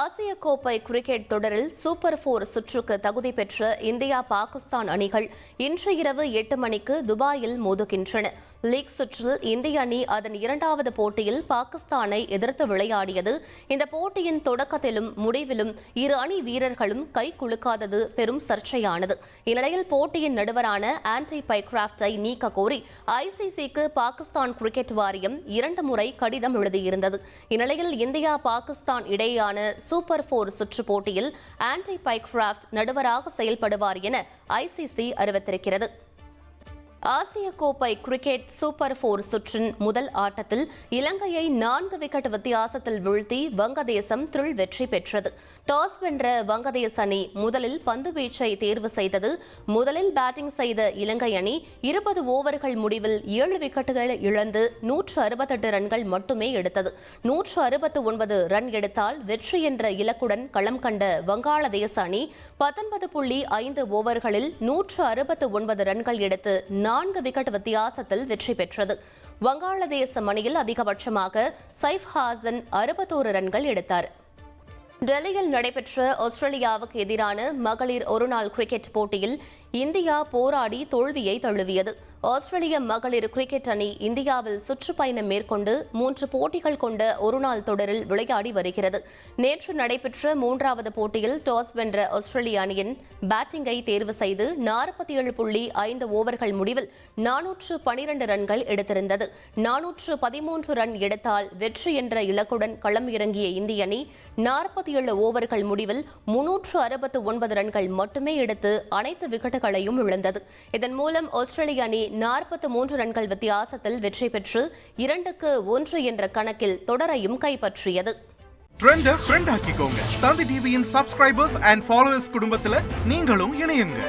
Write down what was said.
ஆசிய கோப்பை கிரிக்கெட் தொடரில் சூப்பர் போர் சுற்றுக்கு தகுதி பெற்ற இந்தியா பாகிஸ்தான் அணிகள் இன்று இரவு எட்டு மணிக்கு துபாயில் மோதுகின்றன. லீக் சுற்றில் இந்திய அணி அதன் இரண்டாவது போட்டியில் பாகிஸ்தானை எதிர்த்து விளையாடியது. இந்த போட்டியின் தொடக்கத்திலும் முடிவிலும் இரு அணி வீரர்களும் கை குலுக்காதது பெரும் சர்ச்சையானது. இந்நிலையில் போட்டியின் நடுவரான ஆன்டி பைக்ராப்டை நீக்க கோரி ஐசிசிக்கு பாகிஸ்தான் கிரிக்கெட் வாரியம் இரண்டு முறை கடிதம் எழுதியிருந்தது. இந்நிலையில் இந்தியா பாகிஸ்தான் இடையேயான சூப்பர் போர் சுற்று போட்டியில் ஆன்டி பைக்ராஃப்ட் நடுவராக செயல்படுவார் என ஐசிசி அறிவித்திருக்கிறது. ஆசிய கோப்பை கிரிக்கெட் சூப்பர் போர் சுற்றின் முதல் ஆட்டத்தில் இலங்கையை நான்கு விக்கெட் வித்தியாசத்தில் வீழ்த்தி வங்கதேசம் த்ரில் வெற்றி பெற்றது. டாஸ் வென்ற வங்கதேச அணி முதலில் பந்து வீச்சை தேர்வு செய்தது. முதலில் பேட்டிங் செய்த இலங்கை அணி இருபது ஓவர்கள் முடிவில் ஏழு விக்கெட்டுகளை இழந்து நூற்று அறுபத்தெட்டு ரன்கள் மட்டுமே எடுத்தது. நூற்று அறுபத்து ஒன்பது ரன் எடுத்தால் வெற்றி என்ற இலக்குடன் களம் கண்ட வங்காளதேச அணி பத்தொன்பது புள்ளி ஐந்து ஓவர்களில் நூற்று அறுபத்து ஒன்பது ரன்கள் எடுத்து நான்கு விக்கெட் வித்தியாசத்தில் வெற்றி பெற்றது. வங்காளதேச அணியில் அதிகபட்சமாக சைஃப் ஹாசன் அறுபத்தோரு ரன்கள் எடுத்தார். டெல்லியில் நடைபெற்ற ஆஸ்திரேலியாவுக்கு எதிரான மகளிர் ஒருநாள் கிரிக்கெட் போட்டியில் இந்தியா போராடி தோல்வியை தழுவியது. ஆஸ்திரேலிய மகளிர் கிரிக்கெட் அணி இந்தியாவில் சுற்றுப்பயணம் மேற்கொண்டு மூன்று போட்டிகள் கொண்ட ஒருநாள் தொடரில் விளையாடி வருகிறது. நேற்று நடைபெற்ற மூன்றாவது போட்டியில் டாஸ் வென்ற ஆஸ்திரேலிய அணியின் பேட்டிங்கை தேர்வு செய்து நாற்பத்தி ஏழு புள்ளி ஐந்து ஓவர்கள் முடிவில் நானூற்று பனிரண்டு ரன்கள் எடுத்திருந்தது. நானூற்று பதிமூன்று ரன் எடுத்தால் வெற்றி என்ற இலக்குடன் களம் இறங்கிய இந்திய அணி நாற்பத்தி ஏழு ஓவர்கள் முடிவில் முன்னூற்று அறுபத்து ஒன்பது ரன்கள் மட்டுமே எடுத்து அனைத்து விக்கெட்டுகளையும் இழந்தது. இதன் மூலம் ஆஸ்திரேலிய அணி நாற்பத்து மூன்று ரன்கள் வித்தியாசத்தில் வெற்றி பெற்று இரண்டுக்கு ஒன்று என்ற கணக்கில் தொடரையும் கைப்பற்றியது. ட்ரெண்ட ஃப்ரெண்ட் ஆக்கிக்கோங்க. தந்தி டிவியின் சப்ஸ்கிரைபர்ஸ் அண்ட் ஃபாலோவர்ஸ் குடும்பத்துல நீங்களும் இணையுங்க.